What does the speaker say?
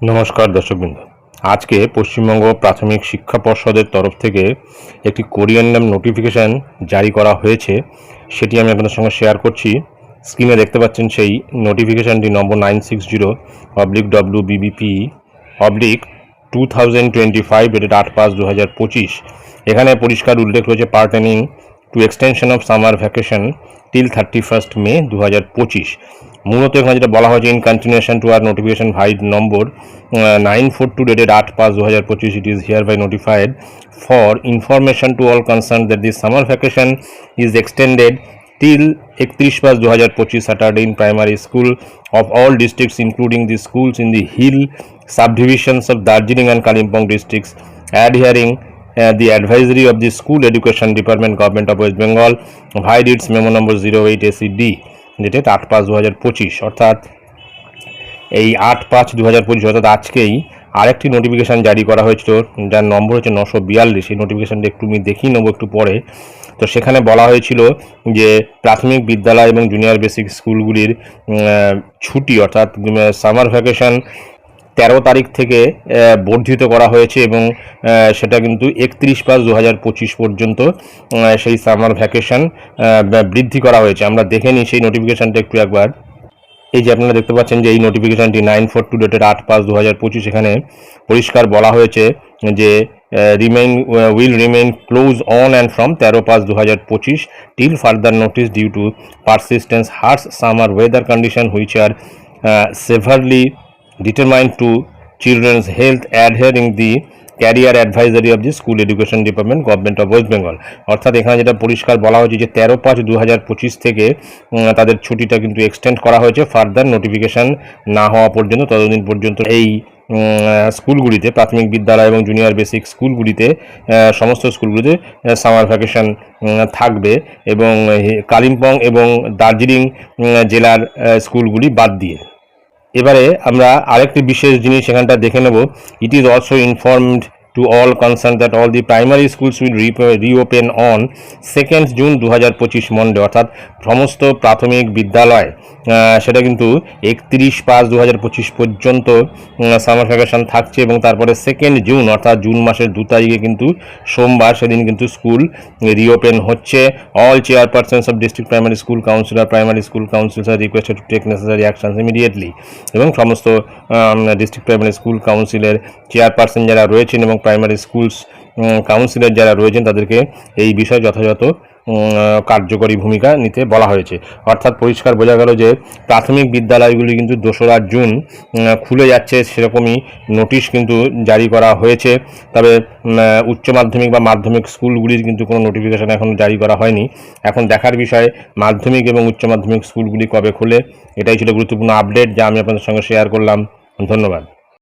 নমস্কার দর্শকবৃন্দ। আজকে পশ্চিমবঙ্গ প্রাথমিক শিক্ষা পর্ষদের তরফ থেকে একটি কোরিয়ান নাম নোটিফিকেশান জারি করা হয়েছে। সেটি আমি আপনাদের সঙ্গে শেয়ার করছি। স্ক্রিনে দেখতে পাচ্ছেন সেই নোটিফিকেশানটি number nine six zero, oblique W BBP oblique two thousand twenty five dated আট পাঁচ দু হাজার পঁচিশ। এখানে পরিষ্কার উল্লেখ রয়েছে pertaining to extension of summer vacation till thirty first May দু হাজার পঁচিশ। মূলত এখানে যেটা বলা হয়েছে in continuation to our notification vide number nine four two dated আট পাঁচ দু হাজার পঁচিশ it is hereby notified for information to all concern that this summer vacation is extended till একত্রিশ পাঁচ দু হাজার পঁচিশ Saturday in primary school of all districts including the schools in the hill subdivisions of Darjeeling and Kalimpong districts. Adhering uh, the advisory of the School Education Department Government of West Bengal vide its memo number 08 ACD dated আট পাঁচ দু হাজার পঁচিশ, অর্থাৎ এই আট পাঁচ দু হাজার পঁচিশ, অর্থাৎ আজকেই আরেকটি নোটিফিকেশান জারি করা হয়েছিল, যার নম্বর হচ্ছে নশো বিয়াল্লিশ। এই নোটিফিকেশানটা একটু আমি দেখিয়ে নেব একটু পরে। তো সেখানে বলা হয়েছিল যে প্রাথমিক বিদ্যালয় এবং জুনিয়র বেসিক স্কুলগুলির ছুটি, অর্থাৎ সামার ভ্যাকেশন তেরো তারিখ থেকে বর্ধিত করা হয়েছে এবং সেটা কিন্তু একত্রিশ পাঁচ দু হাজার পঁচিশ পর্যন্ত সেই সামার ভ্যাকেশন বৃদ্ধি করা হয়েছে। আমরা দেখে নিই সেই নোটিফিকেশানটা একটু একবার। এই যে আপনারা দেখতে পাচ্ছেন যে এই নোটিফিকেশনটি নাইন ফোর টু ডেটের আট পাঁচ দু হাজার পঁচিশ এখানে পরিষ্কার বলা হয়েছে যে remain will remain close on and from তেরো পাঁচ দু হাজার পঁচিশ till further notice due to persistence harsh summer weather condition which are severely determined to children's health adhering the career advisory of the school education department government of West Bengal অর্থাৎ এখানে যেটা পরিষ্কার বলা হয়েছে যে তেরো পাঁচ দু হাজার পঁচিশ থেকে তাদের ছুটিটা কিন্তু এক্সটেন্ড করা হয়েছে ফার্দার নোটিফিকেশন না হওয়া পর্যন্ত, ততদিন পর্যন্ত এই স্কুলগুলিতে, প্রাথমিক বিদ্যালয় এবং জুনিয়র বেসিক স্কুলগুলিতে সমস্ত স্কুলগুলিতে সামার ভ্যাকেশন থাকবে এবং কালিম্পং এবং দার্জিলিং জেলার স্কুলগুলি বাদ দিয়ে। এবারে আমরা আরেকটি বিশেষ জিনিস এখানটা দেখে নেব। It is also informed all concern that all the primary schools will reopen on second June দু হাজার পঁচিশ মন্ডে অর্থাৎ সমস্ত প্রাথমিক বিদ্যালয় সেটা কিন্তু একত্রিশ পাঁচ দু হাজার পঁচিশ পর্যন্ত সামার ভ্যাকেশন থাকছে এবং তারপরে সেকেন্ড জুন অর্থাৎ জুন মাসের দু তারিখে কিন্তু সোমবার সেদিন কিন্তু স্কুল রিওপেন হচ্ছে। All chairpersons of district primary school councillor primary school councils are requested to take necessary actions immediately এবং সমস্ত ডিস্ট্রিক্ট প্রাইমারি স্কুল কাউন্সিলের চেয়ারপারসন যারা রয়েছেন এবং প্রাইমারি স্কুলস কাউন্সিলর যারা রয়েছেন তাদেরকে এই বিষয়ে যথাযথ কার্যকরী ভূমিকা নিতে বলা হয়েছে। অর্থাৎ পরিষ্কার বোঝা গেল যে প্রাথমিক বিদ্যালয়গুলি কিন্তু দোসরা জুন খুলে যাচ্ছে সেরকমই নোটিশ কিন্তু জারি করা হয়েছে। তবে উচ্চ মাধ্যমিক বা মাধ্যমিক স্কুলগুলির কিন্তু কোনো নোটিফিকেশন এখনও জারি করা হয়নি। এখন দেখার বিষয়, মাধ্যমিক এবং উচ্চ মাধ্যমিক স্কুলগুলি কবে খোলে? এটাই ছিল গুরুত্বপূর্ণ আপডেট যা আমি আপনাদের সঙ্গে শেয়ার করলাম। ধন্যবাদ।